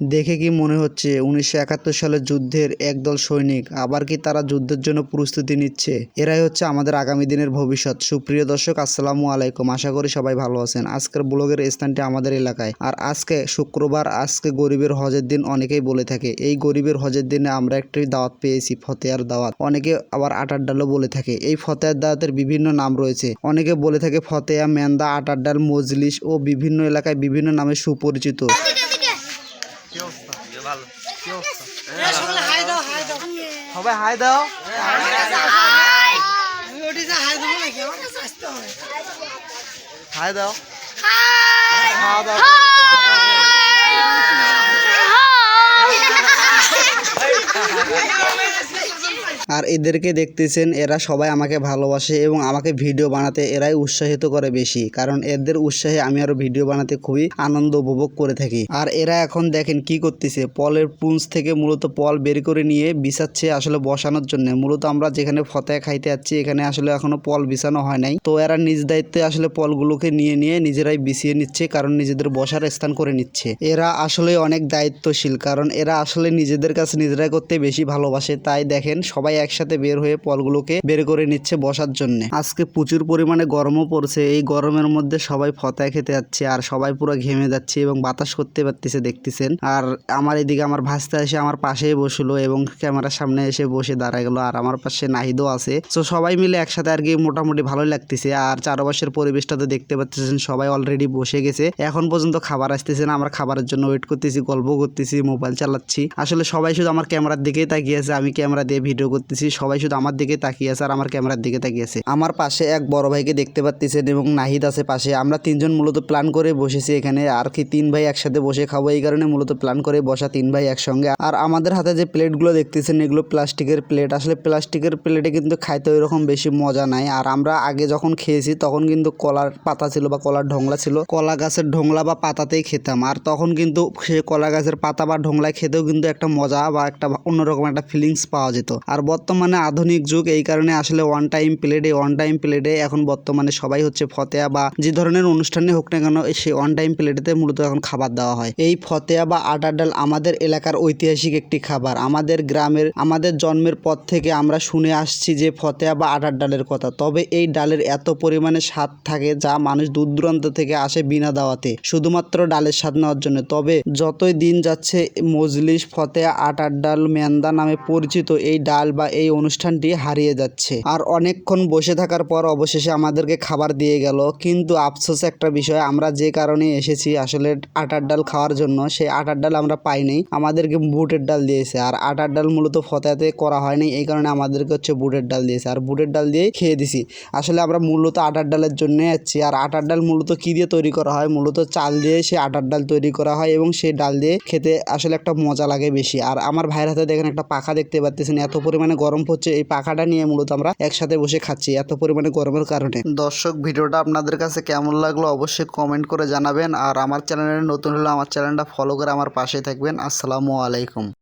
দেখে কি মনে হচ্ছে উনিশশো একাত্তর সালের যুদ্ধের একদল সৈনিক আবার কি তারা যুদ্ধের জন্য প্রস্তুতি নিচ্ছে? এরাই হচ্ছে আমাদের আগামী দিনের ভবিষ্যৎ। সুপ্রিয় দর্শক, আসসালামু আলাইকুম। আশা করি সবাই ভালো আছেন। আজকের ব্লগের স্থানটি আমাদের এলাকায়। আর আজকে শুক্রবার, আজকে গরিবের হজের দিন অনেকেই বলে থাকে, এই গরিবের হজের দিনে আমরা একটি দাওয়াত পেয়েছি, ফতেয়ার দাওয়াত। অনেকে আবার আটার ডালও বলে থাকে। এই ফতেয়ার দাওয়াতের বিভিন্ন নাম রয়েছে। অনেকে বলে থাকে, ফতেয়া, মেন্দা আটার ডাল মজলিস ও বিভিন্ন এলাকায় বিভিন্ন নামে সুপরিচিত কি অবস্থা ভালো কি অবস্থা সকলে হাই দাও হাই দাও সবাই হাই দাও হাই দাও খাওয়া দাওয়া আর এদেরকে দেখতেছেন, এরা সবাই আমাকে ভালোবাসে এবং আমাকে ভিডিও বানাতে এরাই উৎসাহিত করে বেশি। কারণ এদের উৎসাহে আমি আরও ভিডিও বানাতে খুবই আনন্দ উপভোগ করে থাকি। আর এরা এখন দেখেন কি করতেছে, পলের পুঞ্জ থেকে মূলত পল বের করে নিয়ে বিছাচ্ছে আসলে বসানোর জন্য। মূলত আমরা যেখানে ফতেয়া খাইতে যাচ্ছি, এখানে আসলে এখনও পল বিছানো হয় নাই। তো এরা নিজ দায়িত্বে আসলে পলগুলোকে নিয়ে নিয়ে নিজেরাই বিছিয়ে নিচ্ছে, কারণ নিজেদের বসার স্থান করে নিচ্ছে। এরা আসলে অনেক দায়িত্বশীল, কারণ এরা আসলে নিজেদের কাছে নিজেরাই করতে বেশি ভালোবাসে। তাই দেখেন, সবাই একসাথে বের হয়ে পলগুলোকে বের করে নিচ্ছে বসার জন্য। আজকে প্রচুর পরিমাণে গরমও পড়ছে। এই গরমের মধ্যে সবাই ফতায় খেতে যাচ্ছে আর সবাই পুরো ঘেমে যাচ্ছে এবং বাতাস করতে পারতেছে দেখতেছেন। আর আমার এদিকে আমার ভাস্তা এসে আমার পাশেই বসল এবং ক্যামেরার সামনে এসে বসে দাঁড়ায় গেলো আর আমার পাশে নাহিদও আছে। তো সবাই মিলে একসাথে আর কি মোটামুটি ভালোই লাগতেছে। আর চারপাশের পরিবেশটা তো দেখতে পাচ্ছেন সবাই অলরেডি বসে গেছে। এখন পর্যন্ত খাবার আসতেছে না, আমরা খাবারের জন্য ওয়েট করতেছি, গল্প করতেছি মোবাইল চালাচ্ছি। আসলে সবাই শুধু আমার ক্যামেরার দিকেই তাকিয়ে আছে, আমি ক্যামেরা দিয়ে ভিডিও করতেছি, সবাই শুধু আমার দিকে তাকিয়ে আছে আর আমার ক্যামেরার দিকে তাকিয়ে আছে। আমার পাশে এক বড় ভাইকে দেখতে পাচ্ছেন এবং নাহিদ আছে পাশে। আমরা তিনজন মূলত প্ল্যান করে বসেছি এখানে। আর কি তিন ভাই একসাথে বসে খাব, এই কারণে মূলত প্ল্যান করে বসা তিন ভাই একসঙ্গে। আর আমাদের হাতে যে প্লেটগুলো দেখতেছেন, এগুলো প্লাস্টিকের প্লেট আসলে প্লাস্টিকের প্লেটে কিন্তু খাইতে ওইরকম বেশি মজা নাই। আর আমরা আগে যখন খেয়েছি, তখন কিন্তু কলার পাতা ছিল বা কলার ঢোংলা ছিল। কলা গাছের ঢোংলা বা পাতাতেই খেতাম। আর তখন কিন্তু সে কলা গাছের পাতা বা ঢোংলায় খেতেও কিন্তু একটা মজা বা একটা অন্যরকম একটা ফিলিংস পাওয়া যেত। আর বর্তমানে আধুনিক যুগ, এই কারণে আসলে ওয়ান টাইম প্লেটে ওয়ান টাইম প্লেটে এখন বর্তমানে সবাই হচ্ছে ফতেয়া বা যে ধরনের অনুষ্ঠানে হোক না কেন সেই ওয়ান টাইম প্লেটেতে মূলত এখন খাবার দেওয়া হয়। এই ফতেয়া বা আটার ডাল আমাদের এলাকার ঐতিহাসিক একটি খাবার। আমাদের গ্রামের, আমাদের জন্মের পর থেকে আমরা শুনে আসছি যে ফতেয়া বা আটার ডালের কথা। তবে এই ডালের এত পরিমাণে স্বাদ থাকে যা মানুষ দূর দূরান্ত থেকে আসে বিনা দাওয়াতে, শুধুমাত্র ডালের স্বাদ নেওয়ার জন্য। তবে যতই দিন যাচ্ছে, মজলিস ফতেয়া আটার ডাল মেন্দা নামে পরিচিত এই ডাল বা এই অনুষ্ঠানটি হারিয়ে যাচ্ছে। আর অনেকক্ষণ বসে থাকার পর অবশেষে আমাদেরকে খাবার দিয়ে গেল। কিন্তু আফসোস একটা বিষয়, আমরা যে কারণে এসেছি আসলে আটার ডাল খাওয়ার জন্য, সেই আটার ডাল আমরা পাইনি। আমাদেরকে বুটের ডাল দিয়েছে। আর আটার ডাল মূলত ফতেয়াতে করা হয়নি, এই কারণে আমাদেরকে হচ্ছে বুটের ডাল দিয়েছে। আর বুটের ডাল দিয়েই খেয়ে দিছি। আসলে আমরা মূলত আটার ডালের জন্য যাচ্ছি। আর আটার ডাল মূলত কী দিয়ে তৈরি করা হয়? মূলত চাল দিয়ে সে আটার ডাল তৈরি করা হয় এবং সেই ডাল দিয়ে খেতে আসলে একটা মজা লাগে বেশি। আর আমার ভাইয়ের হাতে দেখেন একটা পাখা দেখতে পাচ্ছেন এত পরিমাণে গরম পড়ছে এই পাখাটা নিয়ে মূলত আমরা একসাথে বসে খাচ্ছি এত পরিমাণে গরমের কারণে। দর্শক, ভিডিওটা আপনাদের কাছে কেমন লাগল অবশ্যই কমেন্ট করে জানাবেন। আর আমার চ্যানেলে নতুন হলে আমার চ্যানেলটা ফলো করে আমার পাশে থাকবেন। আসসালামু আলাইকুম।